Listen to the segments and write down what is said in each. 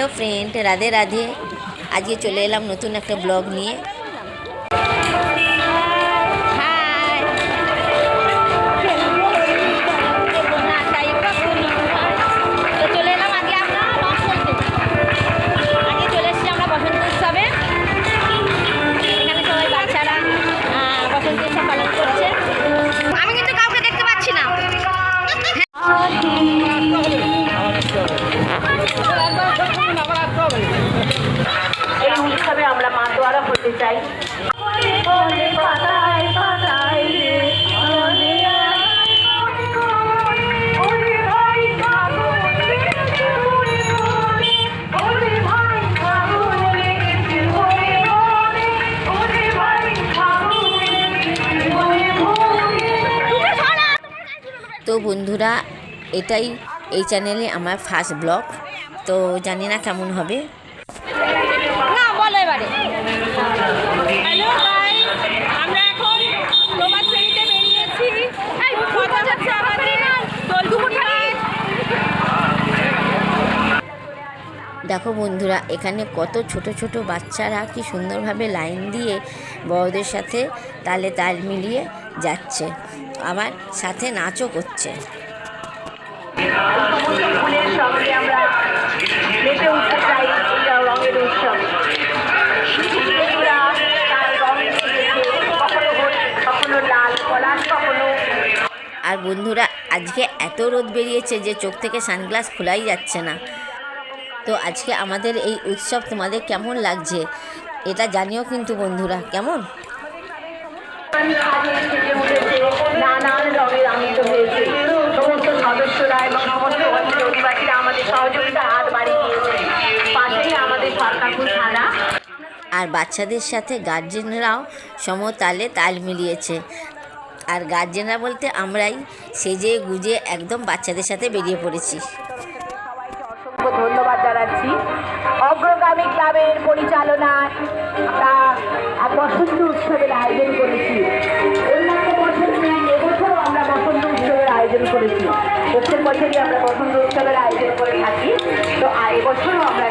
Hello friend Radhe Radhe আজকে চলে এলাম নতুন একটা ব্লগ নিয়ে চাই তো বন্ধুরা এটাই এই চ্যানেলে আমার ফার্স্ট ব্লগ তো জানি না কেমন হবে। না বলো এবারে। হ্যালো গাইস আমরা এখন প্রভাত ফেরিতে বেরিয়েছি। এই আমাদের। দোলপুরখালি দেখো বন্ধুরা এখানে কত ছোট ছোট বাচ্চারা কি সুন্দরভাবে লাইন দিয়ে বড়দের সাথে তালে তাল মিলিয়ে যাচ্ছে। আবার সাথে নাচও করছে। আমরা উঠতে চাই রঙের উৎসব। আর বন্ধুরা আজকে এত রোদ বেরিয়েছে যে চোখ থেকে সানগ্লাস খোলাই যাচ্ছে না। তো আজকে আমাদের এই উৎসব তোমাদের কেমন লাগছে? এটা জানিও কিন্তু বন্ধুরা কেমন? সাজে সেজে উঠেছে নানান রঙের আনন্দ হয়েছে। সমস্ত সদস্যরা এবং সমস্ত অধিবাসীরা আমাদের সহযোগিতার হাত বাড়িয়ে দিয়েছে। পাশেই আমাদের সরকারপুর থানা। আর বাচ্চাদের সাথে গার্জেনরাও সমতালে তাল মিলিয়েছে। আর গার্জেনরা বলতে আমরাই সেজে গুজে একদম বাচ্চাদের সাথে বেরিয়ে পড়েছি। ধন্যবাদ জানাচ্ছি। অগ্রগামী ক্লাবের পরিচালনায় আমরা বসন্ত উৎসবের আয়োজন করেছি। অন্যান্য বছর এবছরও আমরা বসন্ত উৎসবের আয়োজন করেছি। প্রত্যেক বছরই আমরা বসন্ত উৎসবের আয়োজন করে থাকি। তো এবছরও আমরা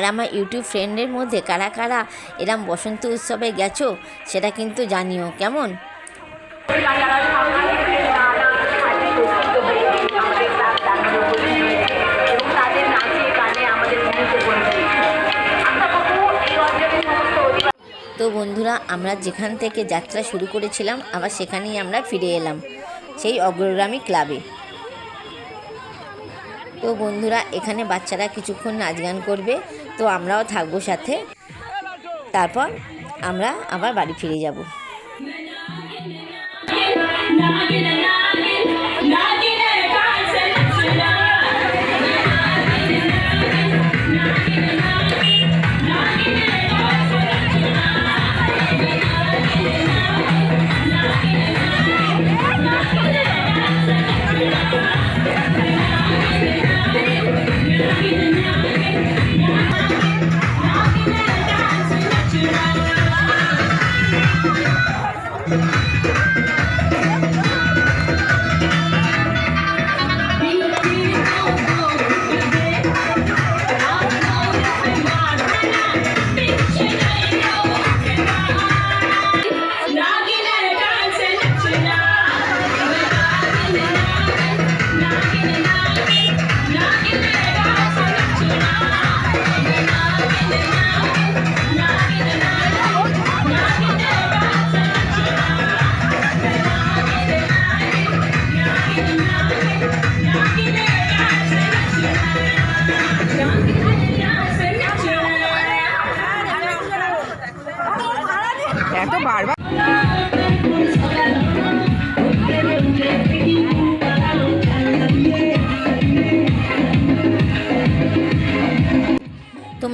আর আমার ইউটিউব ফ্রেন্ডের মধ্যে কারা কারা এরম বসন্ত উৎসবে গেছো, সেটা কিন্তু জানিও, কেমন? তো বন্ধুরা, আমরা যেখান থেকে যাত্রা শুরু করেছিলাম, আবার সেখানেই আমরা ফিরে এলাম, সেই অগ্রগামী ক্লাবে। তো বন্ধুরা, এখানে বাচ্চারা কিছুক্ষণ নাচ গান করবে তো আমরাও থাকব সাথে তারপর আমরা আবার বাড়ি ফিরে যাব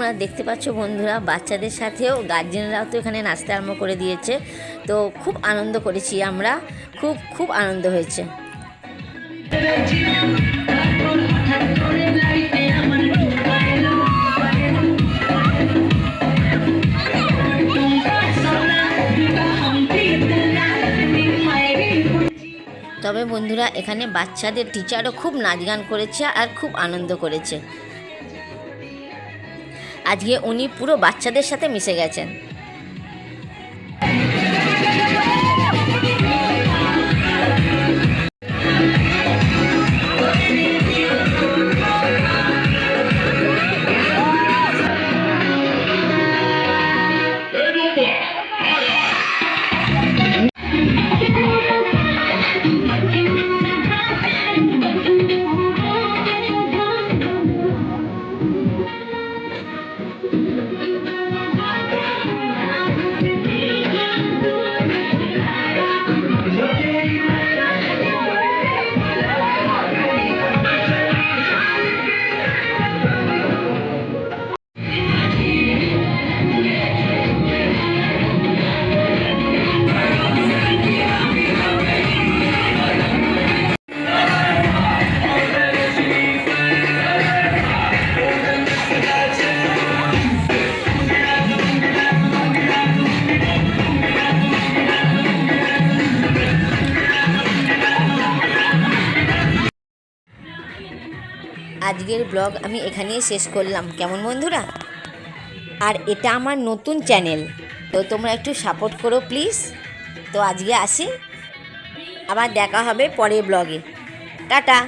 তোমরা দেখতে পাচ্ছ বন্ধুরা, বাচ্চাদের সাথেও গার্জেনরাও তো এখানে নাচতে আরম্ভ করে দিয়েছে। তো খুব আনন্দ করেছি আমরা, খুব খুব আনন্দ হয়েছে। তবে বন্ধুরা, এখানে বাচ্চাদের টিচারও খুব নাচ গান করেছে আর খুব আনন্দ করেছে। আজকে উনি পুরো বাচ্চাদের সাথে মিশে গেছেন। আজকের ব্লগ আমি এখানেই শেষ করলাম। কেমন বন্ধুরা? আর এটা আমার নতুন চ্যানেল, তো তোমরা একটু সাপোর্ট করো প্লিজ তো আজকে আসি, আবার দেখা হবে পরের ব্লগে। টাটা।